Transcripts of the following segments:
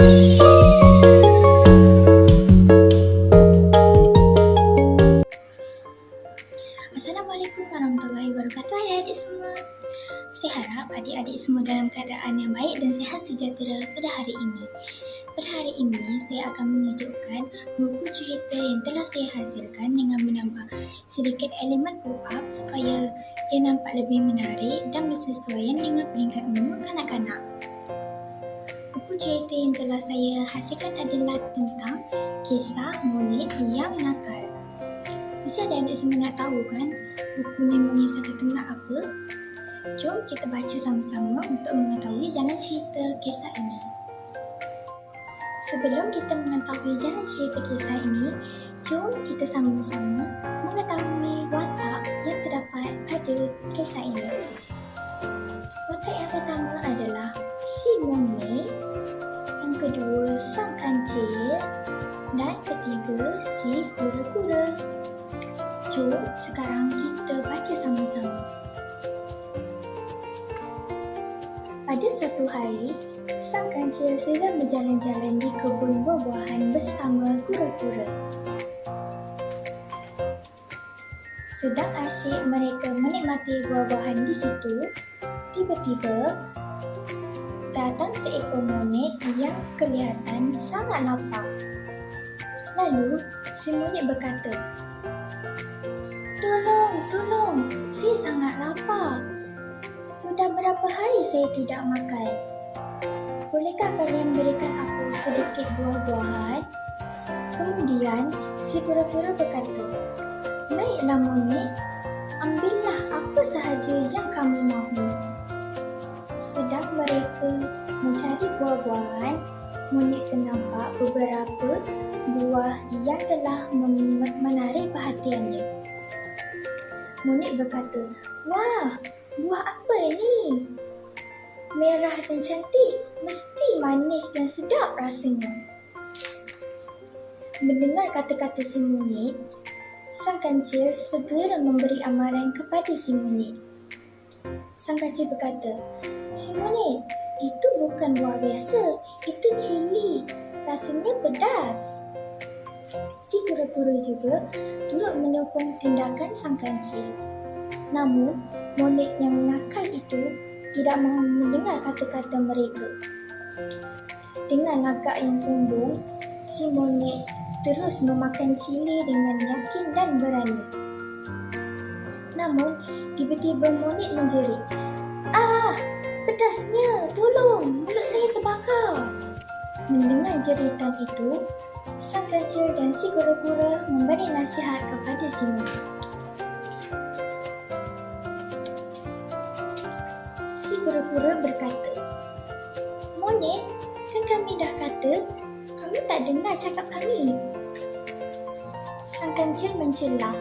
Assalamualaikum warahmatullahi wabarakatuh adik-adik semua. Saya harap adik-adik semua dalam keadaan yang baik dan sihat sejahtera pada hari ini. Pada hari ini, saya akan menunjukkan buku cerita yang telah saya hasilkan dengan menambah sedikit elemen pop-up supaya ia nampak lebih menarik dan bersesuaian dengan peringkat umur kanak-kanak. Buku cerita yang telah saya hasilkan adalah tentang kisah monyet yang nakal. Mesti adik-adik semua nak tahu kan buku ni mengisahkan tentang apa? Jom kita baca sama-sama untuk mengetahui jalan cerita kisah ini. Sebelum kita mengetahui jalan cerita kisah ini, jom kita sama-sama mengetahui watak yang terdapat pada kisah ini. Watak yang pertama adalah si monyet, sang kancil dan ketiga si kura-kura. Jom sekarang kita baca sama-sama. Pada suatu hari, sang kancil sedang berjalan-jalan di kebun buah-buahan bersama kura-kura. Sedang asyik mereka menikmati buah-buahan di situ, tiba-tiba datang seekor monyet yang kelihatan sangat lapar. Lalu, si monyet berkata, Tolong, tolong, saya sangat lapar. Sudah berapa hari saya tidak makan? Bolehkah kalian berikan aku sedikit buah-buahan? Kemudian, si kura-kura berkata, Baiklah monyet, ambillah apa sahaja yang kamu mahu. Sedang mereka mencari buah-buahan, monyet ternampak beberapa buah yang telah menarik perhatiannya. Monyet berkata, Wah, buah apa ni? Merah dan cantik, mesti manis dan sedap rasanya. Mendengar kata-kata si monyet, sang kancil segera memberi amaran kepada si monyet. Sang kancil berkata, Si monyet, itu bukan buah biasa, itu cili. Rasanya pedas. Si kura-kura juga turut menyokong tindakan sang kancil. Namun, monyet yang nakal itu tidak mahu mendengar kata-kata mereka. Dengan agak yang sombong, si monyet terus memakan cili dengan yakin dan berani. Namun, tiba-tiba monyet menjerit. Ah, pedasnya, mulut saya terbakar. Mendengar jeritan itu, sang kancil dan si kura-kura memberi nasihat kepada si monyet. Si kura-kura berkata, Monyet, kan kami dah kata, kamu tak dengar cakap kami. Sang kancil mencela.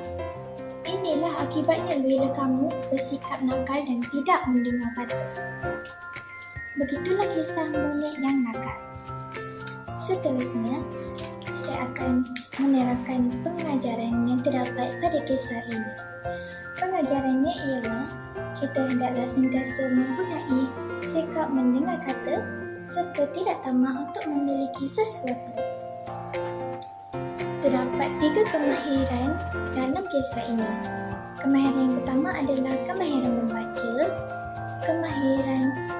Inilah akibatnya bila kamu bersikap nakal dan tidak mendengar kata. Begitulah kisah monyet yang nakal. Seterusnya, saya akan menerangkan pengajaran yang terdapat pada kisah ini. Pengajarannya ialah kita hendaklah sentiasa menggunai sikap mendengar kata serta tidak tamak untuk memiliki sesuatu. Terdapat tiga kemahiran dalam kisah ini. Kemahiran yang pertama adalah kemahiran membaca, kemahiran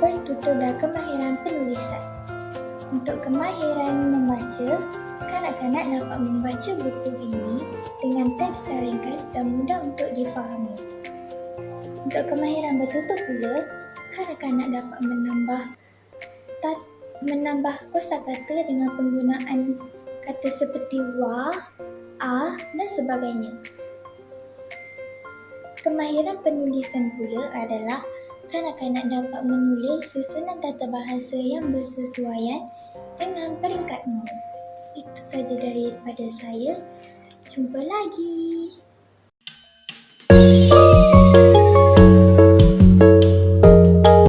bertutur dan kemahiran penulisan. Untuk kemahiran membaca, kanak-kanak dapat membaca buku ini dengan teks ringkas dan mudah untuk difahami. Untuk kemahiran bertutur pula, kanak-kanak dapat menambah tat, menambah kosakata dengan penggunaan kata seperti wah, ah dan sebagainya. Kemahiran penulisan pula adalah kanak-kanak dapat menulis susunan tata bahasa yang bersesuaian dengan peringkat umur. Itu saja daripada saya. Jumpa lagi.